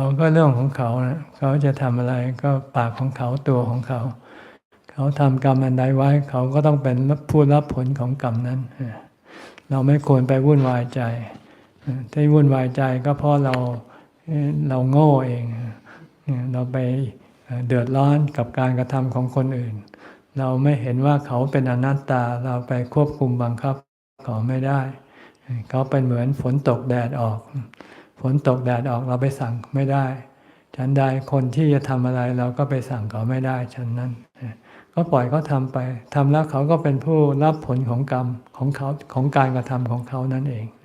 าก็เรื่องของเขานะเขาจะทำอะไรก็ปากของเขาตัวของเขา เขาทำกรรมอันใดไว้ เขาก็ต้องเป็นผู้รับผลของกรรมนั้นเราไม่ควรไปวุ่นวายใจที่วุ่นวายใจก็เพราะเราเราโง่เอง เราไปเอ่อเดือดร้อนกับการกระทำของคนอื่น เราไม่เห็นว่าเขาเป็นอนัตตาเราไปควบคุมบังคับเขาไม่ได้ เขาเป็นเหมือนฝนตกแดดออก ฝนตกแดดออกเราไปสั่งไม่ได้ ฉันใดคนที่จะทำอะไรเราก็ไปสั่งเขาไม่ได้ฉันนั้นก็ปล่อยเขาทำไปทำแล้วเขาก็เป็นผู้รับผลของกรรมของเขาของการกระทำของเขานั่นเองเ